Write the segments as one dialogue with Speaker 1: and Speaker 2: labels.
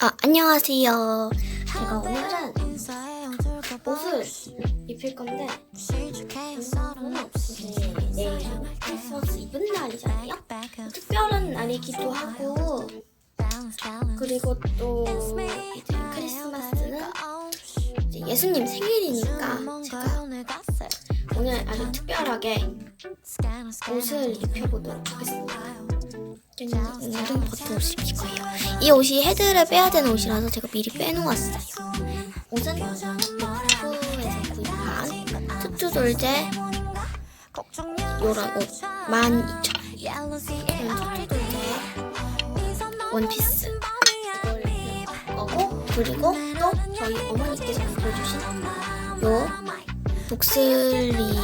Speaker 1: 아, 안녕하세요. 제가 오늘은 옷을 입힐 건데, 오늘은 이제 내일 크리스마스 이브 날이잖아요. 특별한 날이기도 하고, 그리고 또 이제 크리스마스는 이제 예수님 생일이니까 제가 오늘 아주 특별하게 옷을 입혀보도록 하겠습니다. 오늘은 버튼 옷을 입힐 거예요. 이 옷이 헤드를 빼야 되는 옷이라서 제가 미리 빼놓았어요. 옷은 로프에서 구입한 투투 돌제 요런 옷 12,000원 투투 돌제 원피스 거고 그리고 또 저희 어머니께서 만들어주신 요 독슬리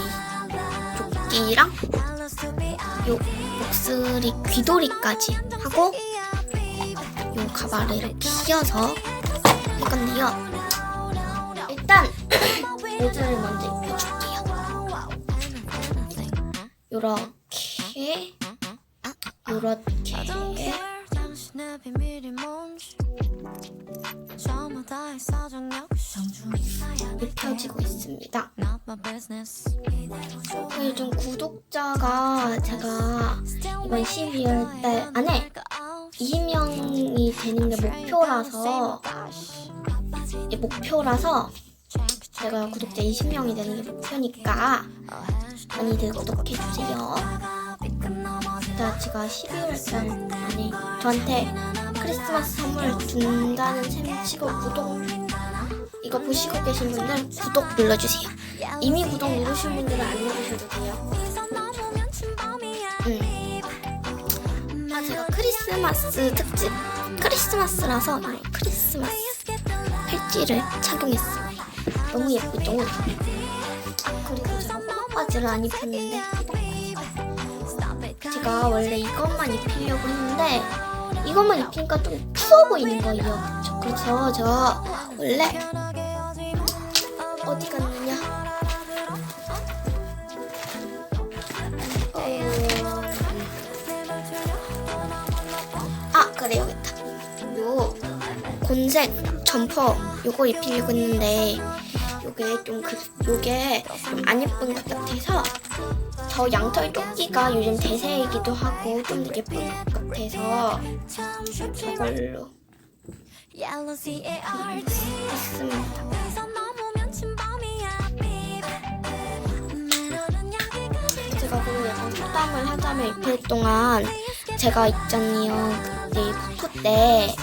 Speaker 1: 조끼랑 요 목소리 귀도리까지 하고 요 가발을 이렇게 끼워서 할 건데요. 일단 모자를 먼저 입혀줄게요. 요렇게 요렇게 입혀지고 있습니다. 요즘 구독자가 제가 이번 12월 달 안에 20명이 되는 게 목표라서 이 목표라서 제가 구독자 20명이 되는 게 목표니까 많이들 구독해 주세요. 일단 제가 12월 달 안에 저한테 크리스마스 선물 준다는 셈 치고 구독 이거 보시고 계신 분들 구독 눌러주세요. 이미 구독 누르신 분들은 안 누르셔도 돼요. 음. 아 제가 크리스마스 특집 크리스마스라서 이 크리스마스 팔찌를 착용했습니다. 너무 예쁘죠? 그리고 제가 호박바지를 안 입혔는데. 제가 원래 이것만 입히려고 했는데 이것만 입히니까 좀 추워 보이는 거예요. 그래서 제가 원래 어디 갔느냐? 어... 아 그래 여기 있다. 요 곤색 점퍼 요거 입히려고 했는데 요게 좀 그, 요게 좀 안 예쁜 것 같아서 저 양털 조끼가 요즘 대세이기도 하고 좀 예쁜 것 같아서 저걸로 했습니다. 제가 그리고 약간 속담을 하자면 입힐 동안 제가 있잖아요 그때 쿠쿠 때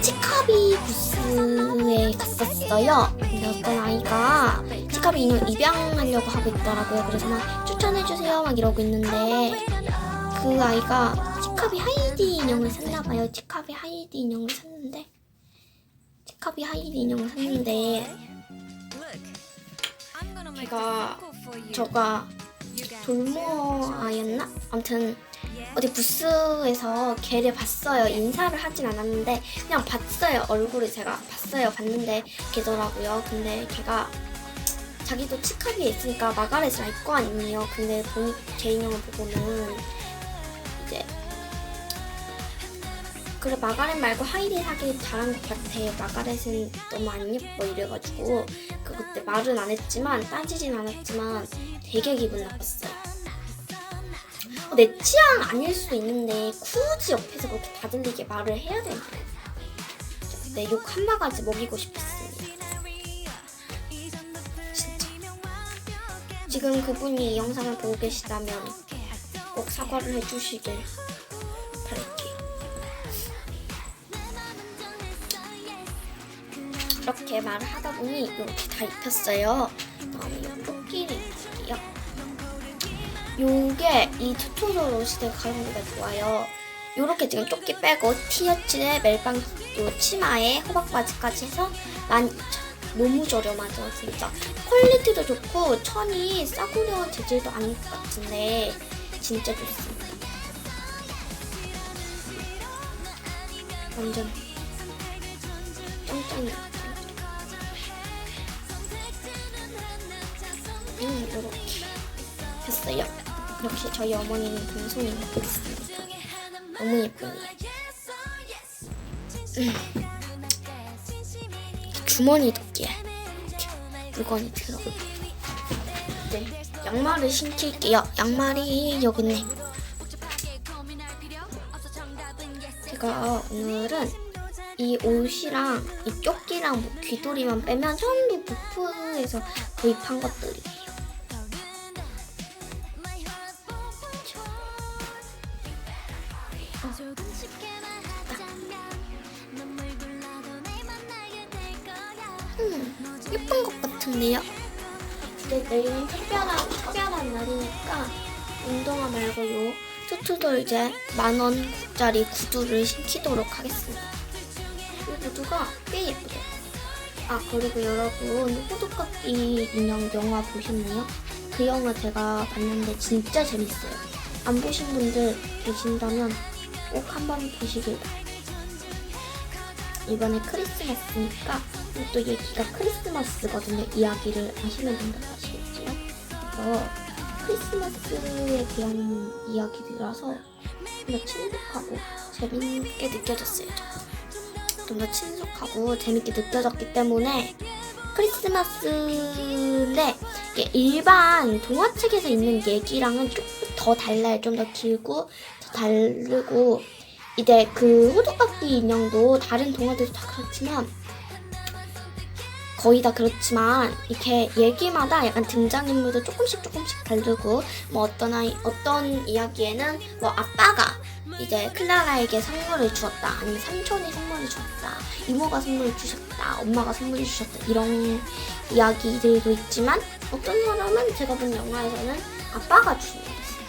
Speaker 1: 치카비 부스에 갔었어요. 근데 어떤 아이가 치카비 인형 입양하려고 하고 있더라고요. 그래서 막 추천해주세요 막 이러고 있는데 그 아이가 치카비 하이디 인형을 샀나봐요. 치카비 하이디 인형을 샀는데 치카비 하이디 인형을 샀는데 걔가 저가 돌모아였나? 아무튼 어디 부스에서 걔를 봤어요. 인사를 하진 않았는데 그냥 봤어요. 얼굴을 제가 봤어요. 봤는데 걔더라고요. 근데 걔가 자기도 치카비에 있으니까 마가렛을 알 거 아니에요. 근데 제 인형을 보고는 이제 그래 마가렛 말고 하이디 사기 잘한 것 같아. 마가렛은 너무 안 예뻐 이래가지고 그 그때 말은 안 했지만 따지진 않았지만 되게 기분 나빴어요. 어, 내 취향 아닐 수도 있는데 굳이 옆에서 그렇게 다 들리게 말을 해야 되나요? 그때 욕한 바가지 먹이고 싶었습니다. 진짜. 지금 그분이 이 영상을 보고 계시다면 꼭 사과를 해주시길 바랄게요. 이렇게 말을 하다 보니 이렇게 다 입혔어요. 다음에 이 코끼리 입을게요. 요게 이 투토롤 옷이 가성비가 좋아요. 요렇게 지금 조끼 빼고 티셔츠에 멜빵 요 치마에 호박바지까지 해서 12,000원. 너무 저렴하죠, 진짜. 퀄리티도 좋고 천이 싸구려 재질도 아닌 것 같은데 진짜 좋습니다. 완전 짱짱이에요. 음, 요렇게 됐어요. 역시 저희 어머니는 동송이 있습니다. 너무 예쁘네요. 음. 주머니 두께 이렇게 물건이 들어. 네, 양말을 신길게요. 양말이 여기 있네. 제가 오늘은 이 옷이랑 이 조끼랑 뭐 귀돌이만 빼면 전부 부프에서 구입한 것들이에요. 음, 예쁜 것 같은데요? 근데 내일은 특별한, 특별한 날이니까 운동화 말고 요 투투도 이제 만원짜리 구두를 신기도록 하겠습니다. 이 구두가 꽤 예쁘죠? 아 그리고 여러분 호두깎이 인형 영화 보셨나요? 그 영화 제가 봤는데 진짜 재밌어요. 안 보신 분들 계신다면 꼭 한번 보시길 바랍니다. 이번에 크리스마스니까 또 얘기가 크리스마스거든요. 이야기를 아시면 된다고 아시겠지만 그래서 크리스마스에 대한 이야기들이라서 좀 더 친숙하고 재밌게 느껴졌어요. 좀 더 친숙하고 재밌게 느껴졌기 때문에 크리스마스인데 일반 동화책에서 있는 얘기랑은 조금 더 달라요. 좀 더 길고 더 다르고 이제 그 호두깎이 인형도 다른 동화들도 다 그렇지만 거의 다 그렇지만 이렇게 얘기마다 약간 등장인물도 조금씩 조금씩 다르고 뭐 어떤 아이 어떤 이야기에는 뭐 아빠가 이제 클라라에게 선물을 주었다 아니면 삼촌이 선물을 주었다 이모가 선물을 주셨다 엄마가 선물을 주셨다 이런 이야기들도 있지만 어떤 사람은 제가 본 영화에서는 아빠가 주는 게 있어요.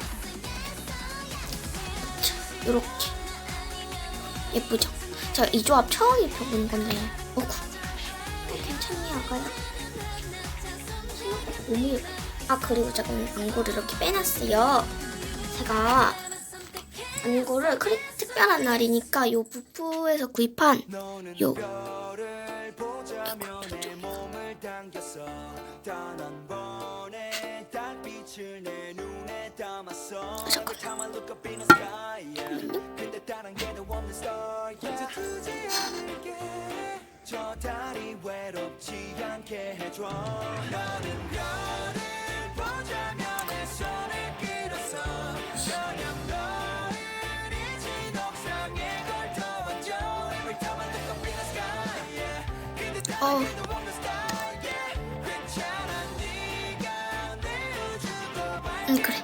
Speaker 1: 그쵸, 요렇게 예쁘죠? 제가 이 조합 처음 입혀본 건데 어구 아가야? 생각보다 예뻐 아 그리고 제가 안고를 이렇게 빼놨어요. 제가 안고를 크리 특별한 날이니까 요 부프에서 구입한 요 아, 잠깐만. 잠깐만요
Speaker 2: 외롭지 않게 해줘 너는 별을 보자면 내 손을 끌어서 저녁 너를 이 진옥상에 걸터와줘 Every time I look up in the sky yeah. 근데
Speaker 1: 어
Speaker 2: the one star yeah. 괜찮아 네가 내 우주도 말
Speaker 1: 음, 그래.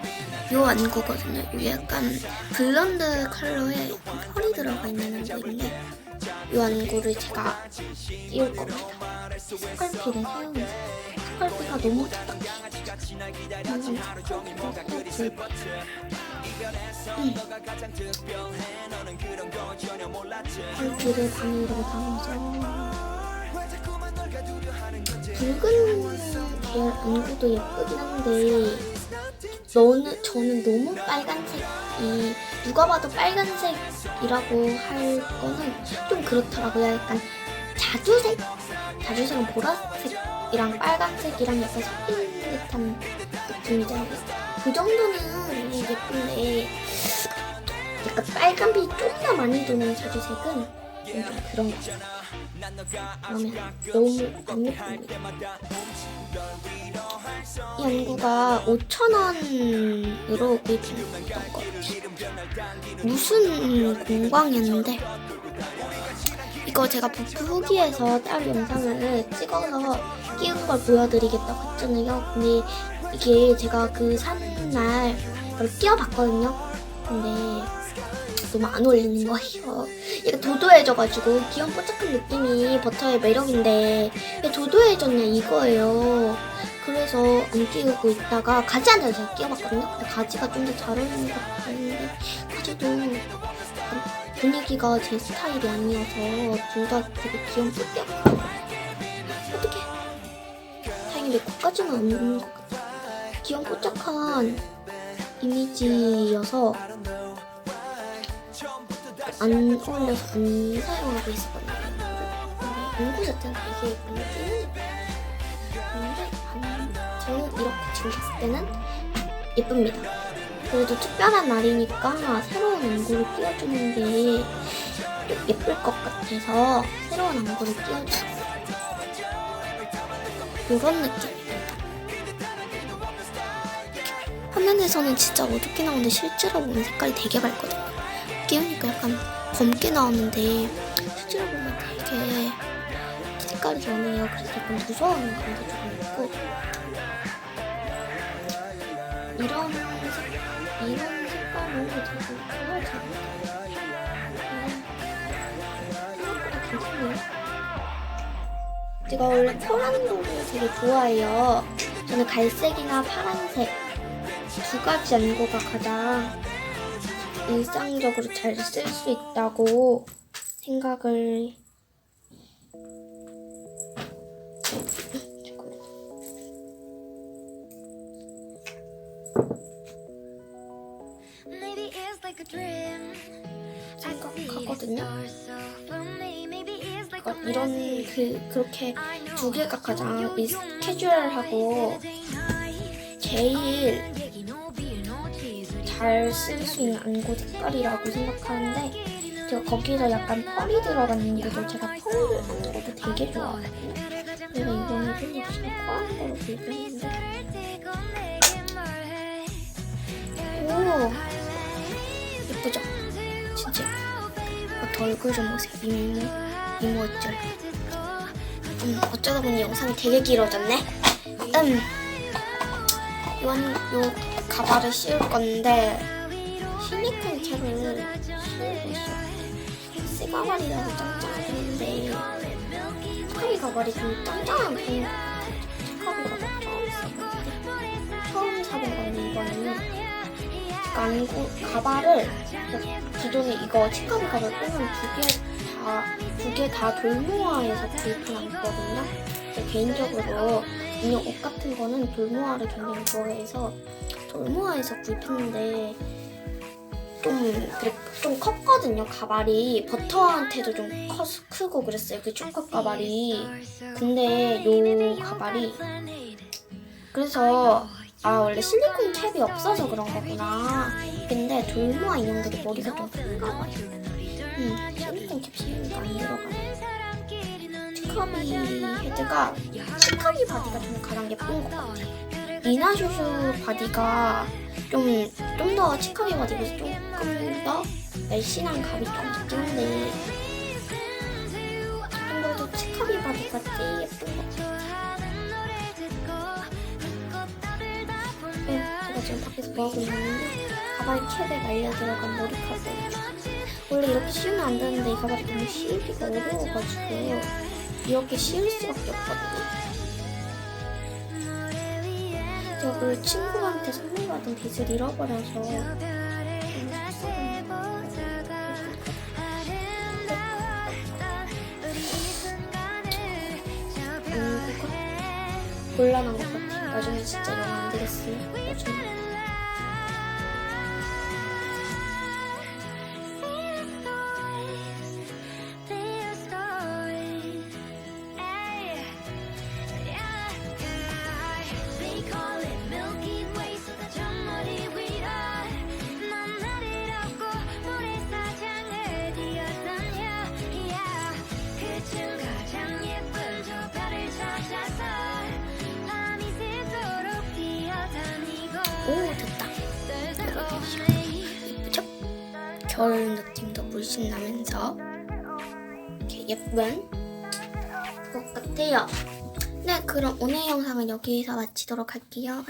Speaker 1: 요 안구거든요. 요 약간 블론드 컬러에 펄이 들어가 있는 안구인데 요 안구를 제가 띄울 겁니다. 스컬피를 사용해서 스컬피가 너무 딱딱해. 완전. 스컬피를 방에 이렇게 담아서 붉은 계열 안구도 예쁘긴 한데 너는 저는 너무 빨간색이 누가 봐도 빨간색이라고 할 거는 좀 그렇더라고요. 약간 자주색, 자주색은 보라색이랑 빨간색이랑 약간 섞인 듯한 느낌이잖아요. 그 정도는 예쁜데 약간 빨간빛이 좀더 많이 도는 자주색은 좀 그런 거 같아요. 그러면 너무 안 예쁩니다. 이 연구가 5,000원으로 구입했던 것 같아요. 무슨 공광이었는데 이거 제가 부프 후기에서 따로 영상을 찍어서 끼운 걸 보여드리겠다고 했잖아요. 근데 이게 제가 그 사는 날 이걸 끼워봤거든요. 근데 너무 안 어울리는 거예요. 얘가 도도해져가지고 귀염 뽀짝한 느낌이 버터의 매력인데 왜 도도해졌냐 이거예요. 그래서 안 끼우고 있다가 가지 한장 제가 끼워봤거든요. 근데 가지가 좀 더 잘 어울리는 것 같았는데 가지도 분위기가 제 스타일이 아니어서 둘 다 되게 귀염 뽀짝. 어떡해. 다행히 내 코까지는 없는 것 같아. 귀염 뽀짝한 이미지여서 안 어울려서 안 사용하고 있었거든요. 근데 연구 자체는 이게 눈에 띄는 근데 안- 저는 이렇게 봤을 때는 예쁩니다. 그래도 특별한 날이니까 새로운 안구를 끼워주는 게 예쁠 것 같아서 새로운 안구를 끼워줬어요. 이런 느낌입니다. 화면에서는 진짜 어둡게 나오는데 실제로 보면 색깔이 되게 밝거든요. 끼우니까 약간 검게 나오는데 실제로 보면 되게 색깔이 연해요. 그래서 약간 무서워하는 감도 좀 있고 이런 색, 이런 색깔로 되게 좋아하잖아요. 생각보다 괜찮네요. 제가 원래 코란도를 되게 좋아해요. 저는 갈색이나 파란색 두 가지 안고가 가장 일상적으로 잘 쓸 수 있다고 생각을. 생각하거든요. 어,
Speaker 3: a
Speaker 1: 이런. 그 그렇게 두 개가 가장 캐주얼하고. 제일 잘 쓸 수 있는 안고 색깔이라고 생각하는데 제가 거기서 약간 펄이 들어간 안고도 제가 하는 것도 되게 좋아하거든요. 그래서 이번에 좀 구입했는데
Speaker 3: 떼고 내게 말해.
Speaker 1: 오 예쁘죠? 진짜 어, 얼굴 좀 보세요 이모 이모 어쩔 음 어쩌다 보니 영상이 되게 길어졌네 음 이건 요 가발을 씌울 건데 실리콘 캡을 씌우고 있어요 새 가발이라고 짱짱하긴 한데 스카비 가발이 좀 짱짱한 편인 것 같아요 가발 처음 써봤는데 처음 사본 건데 이거는 안고 가발을 기존에 이거 치카비 가발 빼면 두개다두 개 다 돌모아에서 구입한 거거든요. 근데 개인적으로 인형 옷 같은 거는 돌모아를 굉장히 좋아해서 돌모아에서 구입했는데 좀좀 컸거든요 가발이 버터한테도 좀 커, 크고 그랬어요 그 초커 가발이 근데 요 가발이 그래서 아 원래 실리콘 캡이 없어서 그런 거구나. 근데 돌모아 인형들이 머리가 좀 큰가 봐요. 음, 실리콘 캡 씌우니까 안 들어가네. 치카비 헤드가 치카비 바디가 좀 가장 예쁜 것 같아요. 이나슈슈 바디가 좀 좀 더 치카비 바디보다 조금 더 날씬한 감이 좀 있긴 한데 좀 더 치카비 바디가 제일 예쁜 것 같아요. 네, 제가 지금 밖에서 뭐하고 있냐면요. 가발 캡에 말려 들어간 머리카락. 원래 이렇게 씌우면 안 되는데 이 가발이 너무 씌우기가 어려워가지고 이렇게 씌울 수밖에 없거든요. 그 친구한테 선물 받은 빗을 잃어버려서. 안구가 곤란한 것 같아요. 나중에 진짜 영안 되겠어요. 오 됐다. 예쁘죠? 겨울 느낌도 물씬 나면서 이렇게 예쁜 것 같아요. 네, 그럼 오늘 영상은 여기서 마치도록 할게요.